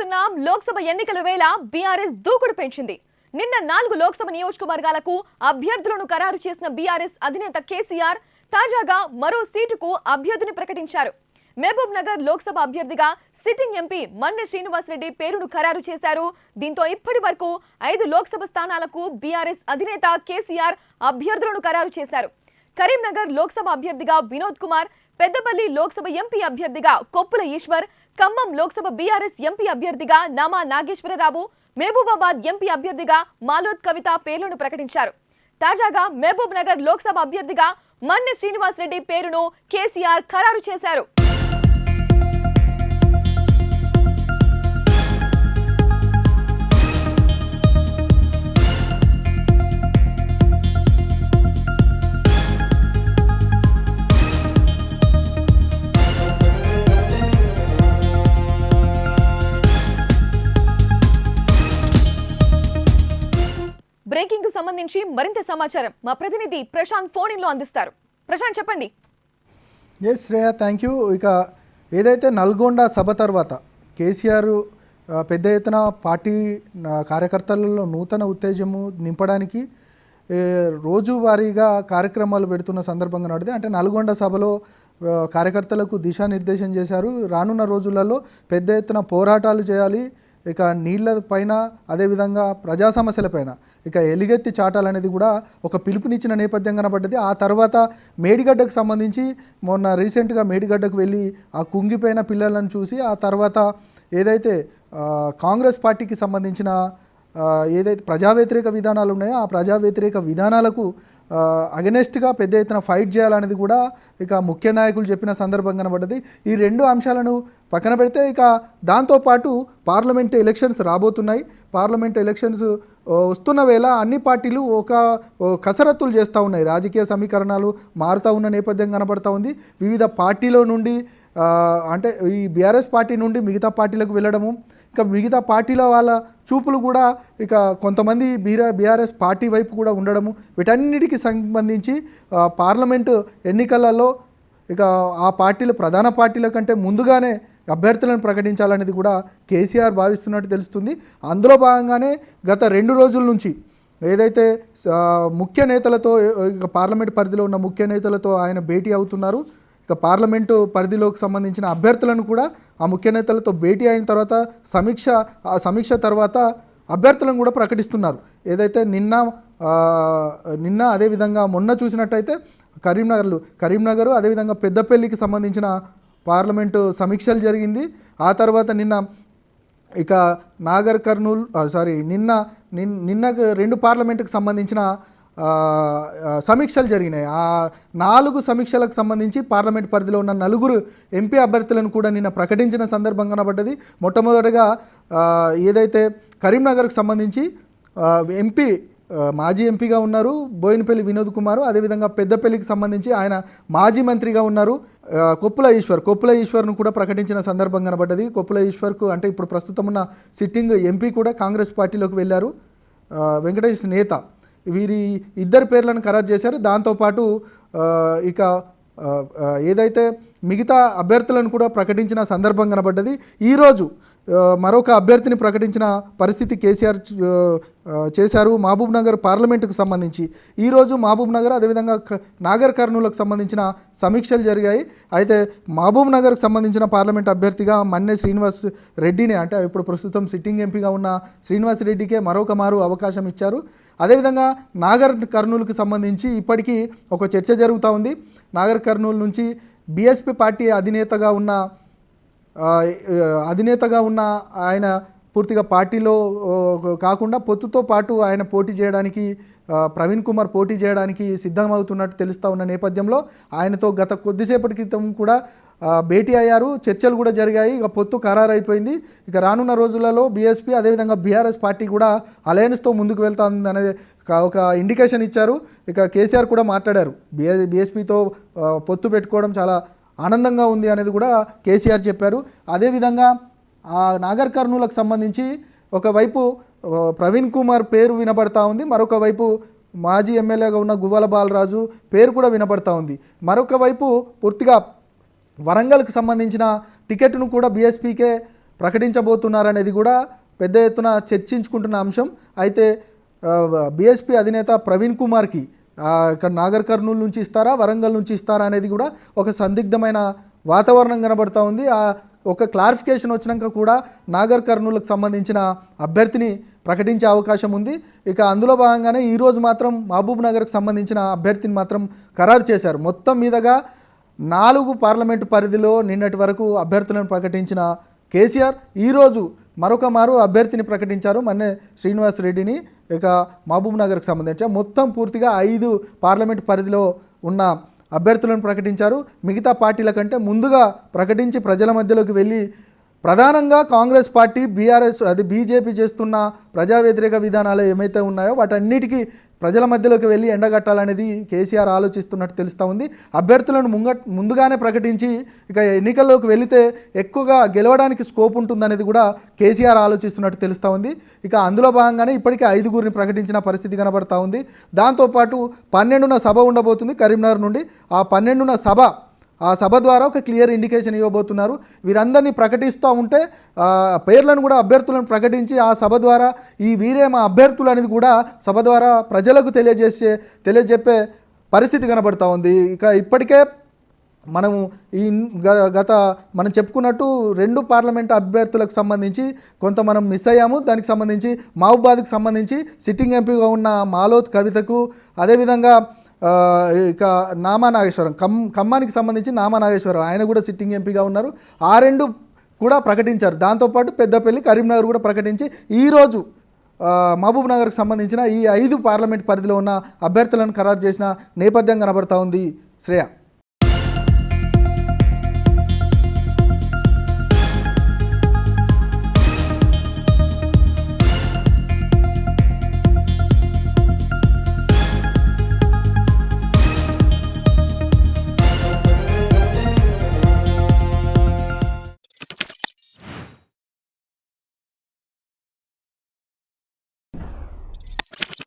లోక్సభ ఎన్నికల వేళ బీఆర్ఎస్ దూకుడు పెంచింది. నిన్న నాలుగు లోక్సభ నియోజకవర్గాలకు అభ్యర్థులను ఖరారు చేసిన బీఆర్ఎస్ అధినేత కేసీఆర్ తాజాగా మరో సీటుకు అభ్యర్థిని ప్రకటించారు. మహబూబ్ నగర్ లోక్సభ అభ్యర్థిగా సిట్టింగ్ ఎంపీ మన్నె శ్రీనివాసరెడ్డి పేరును ఖరారు చేశారు. దీంతో ఇప్పటి వరకు ఐదు లోక్సభ స్థానాలకు బీఆర్ఎస్ అధినేత కేసీఆర్ అభ్యర్థులను ఖరారు చేశారు. కరీంనగర్ లోక్సభ అభ్యర్థిగా వినోద్ కుమార్ పెద్దపల్లి లోక్సభ ఎంపీ అభ్యర్థిగా కొప్పుల ఈశ్వర్ ఖమ్మం లోక్సభ బీఆర్ఎస్ ఎంపీ అభ్యర్థిగా నామా నాగేశ్వరరావు మహబూబాబాద్ ఎంపీ అభ్యర్థిగా మాలోద్ కవిత పేర్లను ప్రకటించారు. తాజాగా మహబూబ్ నగర్ లోక్సభ అభ్యర్థిగా మన్నె శ్రీనివాస్ రెడ్డి పేరును కేసీఆర్ ఖరారు చేశారు. సంబంధించి మరింత సమాచారం మా ప్రతినిధి ప్రశాంత్ ఫోన్లో అందిస్తారు. ప్రశాంత్ చెప్పండి. ఎస్ శ్రేయ థ్యాంక్ యూ ఇక ఏదైతే నల్గొండ సభ తర్వాత కేసీఆర్ పెద్ద ఎత్తున పార్టీ కార్యకర్తలలో నూతన ఉత్తేజము నింపడానికి రోజువారీగా కార్యక్రమాలు పెడుతున్న సందర్భంగా నడితే అంటే నల్గొండ సభలో కార్యకర్తలకు దిశానిర్దేశం చేశారు. రానున్న రోజులలో పెద్ద ఎత్తున పోరాటాలు చేయాలి. ఇక నీళ్ళ పైన అదేవిధంగా ప్రజా సమస్యలపైన ఇక ఎలిగెత్తి చాటాలనేది కూడా ఒక పిలుపునిచ్చిన నేపథ్యం కనబడ్డది. ఆ తర్వాత మేడిగడ్డకు సంబంధించి మొన్న రీసెంట్గా మేడిగడ్డకు వెళ్ళి ఆ కుంగిపోయిన పిల్లలను చూసి ఆ తర్వాత ఏదైతే కాంగ్రెస్ పార్టీకి సంబంధించిన ఏదైతే ప్రజా వ్యతిరేక విధానాలు ఉన్నాయో ఆ ప్రజా వ్యతిరేక విధానాలకు అగెనెస్ట్గా పెద్ద ఎత్తున ఫైట్ చేయాలనేది కూడా ఇక ముఖ్య నాయకులు చెప్పిన సందర్భం కనబడ్డది. ఈ రెండు అంశాలను పక్కన పెడితే ఇక దాంతోపాటు పార్లమెంట్ ఎలక్షన్స్ రాబోతున్నాయి. పార్లమెంట్ ఎలక్షన్స్ వస్తున్న వేళ అన్ని పార్టీలు ఒక కసరత్తులు చేస్తూ ఉన్నాయి. రాజకీయ సమీకరణాలు మారుతూ ఉన్న నేపథ్యం కనబడతా ఉంది. వివిధ పార్టీలో నుండి అంటే ఈ బీఆర్ఎస్ పార్టీ నుండి మిగతా పార్టీలకు వెళ్ళడము ఇక మిగతా పార్టీల వాళ్ళ చూపులు కూడా ఇక కొంతమంది బీరా బీఆర్ఎస్ పార్టీ వైపు కూడా ఉండడము వీటన్నిటికి సంబంధించి పార్లమెంటు ఎన్నికలలో ఇక ఆ పార్టీలు ప్రధాన పార్టీల కంటే ముందుగానే అభ్యర్థులను ప్రకటించాలనేది కూడా కేసీఆర్ భావిస్తున్నట్టు తెలుస్తుంది. అందులో భాగంగానే గత రెండు రోజుల నుంచి ఏదైతే ముఖ్య నేతలతో ఇక పార్లమెంట్ పరిధిలో ఉన్న ముఖ్య నేతలతో ఆయన భేటీ అవుతున్నారు. ఇక పార్లమెంటు పరిధిలోకి సంబంధించిన అభ్యర్థులను కూడా ఆ ముఖ్య నేతలతో భేటీ అయిన తర్వాత సమీక్ష ఆ సమీక్ష తర్వాత అభ్యర్థులను కూడా ప్రకటిస్తున్నారు. ఏదైతే నిన్న నిన్న అదేవిధంగా మొన్న చూసినట్టయితే కరీంనగర్లు. కరీంనగర్ అదేవిధంగా పెద్దపల్లికి సంబంధించిన పార్లమెంటు సమీక్షలు జరిగింది. ఆ తర్వాత నిన్న ఇక నాగర్ కర్నూల్ సారీ నిన్న నిన్- నిన్న రెండు పార్లమెంటుకు సంబంధించిన సమీక్షలు జరిగినాయి. ఆ నాలుగు సమీక్షలకు సంబంధించి పార్లమెంట్ పరిధిలో ఉన్న నలుగురు ఎంపీ అభ్యర్థులను కూడా నిన్న ప్రకటించిన సందర్భం కనబడ్డది. మొట్టమొదటిగా ఏదైతే కరీంనగర్కు సంబంధించి ఎంపీ మాజీ ఎంపీగా ఉన్నారు బోయినపల్లి వినోద్ కుమార్. అదేవిధంగా పెద్దపల్లికి సంబంధించి ఆయన మాజీ మంత్రిగా ఉన్నారు. కొప్పుల ఈశ్వర్. కొప్పుల ఈశ్వర్ను కూడా ప్రకటించిన సందర్భం కనబడ్డది. కొప్పుల ఈశ్వర్కు అంటే ఇప్పుడు ప్రస్తుతం ఉన్న సిట్టింగ్ ఎంపీ కూడా కాంగ్రెస్ పార్టీలోకి వెళ్ళారు. వెంకటేష్ నేత. వీరి ఇద్దరు పేర్లను ఖరారు చేశారు. దాంతోపాటు ఇక ఏదైతే మిగతా అభ్యర్థులను కూడా ప్రకటించిన సందర్భం కనబడ్డది ఈరోజు మరొక అభ్యర్థిని ప్రకటించిన పరిస్థితి కేసీఆర్ చేశారు మహబూబ్ నగర్ పార్లమెంటుకు సంబంధించి. ఈరోజు మహబూబ్ నగర్ అదేవిధంగా క- నాగర్ కర్నూలకు సంబంధించిన సమీక్షలు జరిగాయి. అయితే మహబూబ్ నగర్కు సంబంధించిన పార్లమెంట్ అభ్యర్థిగా మన్నె శ్రీనివాస్ రెడ్డినే అంటే ఇప్పుడు ప్రస్తుతం సిట్టింగ్ ఎంపీగా ఉన్న శ్రీనివాస్ రెడ్డికే మరొక మారు అవకాశం ఇచ్చారు. అదేవిధంగా నాగర్ కర్నూలుకు సంబంధించి ఇప్పటికీ ఒక చర్చ జరుగుతూ ఉంది. నాగర్ కర్నూలు నుంచి బీఎస్పీ పార్టీ అధినేతగా ఉన్న అధినేతగా ఉన్న ఆయన పూర్తిగా పార్టీలో కాకుండా పొత్తుతో పాటు ఆయన పోటీ చేయడానికి ప్రవీణ్ కుమార్ పోటీ చేయడానికి సిద్ధమవుతున్నట్టు తెలుస్తూ ఉన్న నేపథ్యంలో ఆయనతో గత కొద్దిసేపటి క్రితం కూడా భేటీ అయ్యారు. చర్చలు కూడా జరిగాయి. ఇక పొత్తు ఖరారైపోయింది. ఇక రానున్న రోజులలో బీఎస్పీ అదేవిధంగా బీఆర్ఎస్ పార్టీ కూడా అలయన్స్తో ముందుకు వెళ్తుంది అనేది ఒక ఇండికేషన్ ఇచ్చారు. ఇక కేసీఆర్ కూడా మాట్లాడారు. బిఎ బీఎస్పీతో పొత్తు పెట్టుకోవడం చాలా ఆనందంగా ఉంది అనేది కూడా కేసీఆర్ చెప్పారు. అదేవిధంగా ఆ నాగర్ కర్నూలకు సంబంధించి ఒకవైపు ప్రవీణ్ కుమార్ పేరు వినపడతా ఉంది మరొక వైపు మాజీ ఎమ్మెల్యేగా ఉన్న గువ్వల బాలరాజు పేరు కూడా వినపడతా ఉంది. మరొక వైపు పూర్తిగా వరంగల్కి సంబంధించిన టికెట్ను కూడా బీఎస్పీకే ప్రకటించబోతున్నారనేది కూడా పెద్ద ఎత్తున చర్చించుకుంటున్న అంశం. అయితే బీఎస్పీ అధినేత ప్రవీణ్ కుమార్కి ఇక్కడ నాగర్ కర్నూలు నుంచి ఇస్తారా వరంగల్ నుంచి ఇస్తారా అనేది కూడా ఒక సందిగ్ధమైన వాతావరణం కనబడుతూ ఉంది. ఆ ఒక క్లారిఫికేషన్ వచ్చినాక కూడా నాగర్ కర్నూలకు సంబంధించిన అభ్యర్థిని ప్రకటించే అవకాశం ఉంది. ఇక అందులో భాగంగానే ఈరోజు మాత్రం మహబూబ్ నగర్కు సంబంధించిన అభ్యర్థిని మాత్రం ఖరారు చేశారు. మొత్తం మీదగా నాలుగు పార్లమెంటు పరిధిలో నిన్నటి వరకు అభ్యర్థులను ప్రకటించిన కేసీఆర్ ఈరోజు మరొక మారు అభ్యర్థిని ప్రకటించారు. మన్నే శ్రీనివాస్ రెడ్డిని ఇక మహబూబ్ నగర్కు సంబంధించి మొత్తం పూర్తిగా ఐదు పార్లమెంట్ పరిధిలో ఉన్న అభ్యర్థులను ప్రకటించారు. మిగతా పార్టీల కంటే ముందుగా ప్రకటించి ప్రజల మధ్యలోకి వెళ్ళి ప్రధానంగా కాంగ్రెస్ పార్టీ బీఆర్ఎస్ అది బీజేపీ చేస్తున్న ప్రజా వ్యతిరేక విధానాలు ఏమైతే ఉన్నాయో వాటన్నిటికీ ప్రజల మధ్యలోకి వెళ్ళి ఎండగట్టాలనేది కేసీఆర్ ఆలోచిస్తున్నట్టు తెలుస్తూ ఉంది. అభ్యర్థులను ముంగ ముందుగానే ప్రకటించి ఇక ఎన్నికల్లోకి వెళితే ఎక్కువగా గెలవడానికి స్కోప్ ఉంటుందనేది కూడా కేసీఆర్ ఆలోచిస్తున్నట్టు తెలుస్తూ ఉంది. ఇక అందులో భాగంగానే ఇప్పటికే ఐదుగురిని ప్రకటించిన పరిస్థితి కనబడతా ఉంది. దాంతోపాటు పన్నెండున సభ ఉండబోతుంది కరీంనగర్ నుండి. ఆ పన్నెండున సభ ఆ సభ ద్వారా ఒక క్లియర్ ఇండికేషన్ ఇవ్వబోతున్నారు. వీరందరినీ ప్రకటిస్తూ ఉంటే పేర్లను కూడా అభ్యర్థులను ప్రకటించి ఆ సభ ద్వారా ఈ వీరే మా అభ్యర్థులు అనేది కూడా సభ ద్వారా ప్రజలకు తెలియజేసే తెలియజెప్పే పరిస్థితి కనబడుతూ ఉంది. ఇక ఇప్పటికే మనము ఈ గ- గత మనం చెప్పుకున్నట్టు రెండు పార్లమెంట్ అభ్యర్థులకు సంబంధించి కొంత మనం మిస్ అయ్యాము. దానికి సంబంధించి మహబూబాద్కి సంబంధించి సిట్టింగ్ ఎంపీగా ఉన్న మాలోత్ కవితకు అదేవిధంగా ఇక నామానాగేశ్వరం కమ్ ఖమ్మానికి సంబంధించి నామానాగేశ్వరం. ఆయన కూడా సిట్టింగ్ ఎంపీగా ఉన్నారు. ఆ రెండు కూడా ప్రకటించారు. దాంతోపాటు పెద్దపల్లి కరీంనగర్ కూడా ప్రకటించి ఈరోజు మహబూబ్ నగర్కి సంబంధించిన ఈ ఐదు పార్లమెంట్ పరిధిలో ఉన్న అభ్యర్థులను ఖరారు చేసిన నేపథ్యం కనబడతా ఉంది శ్రేయ.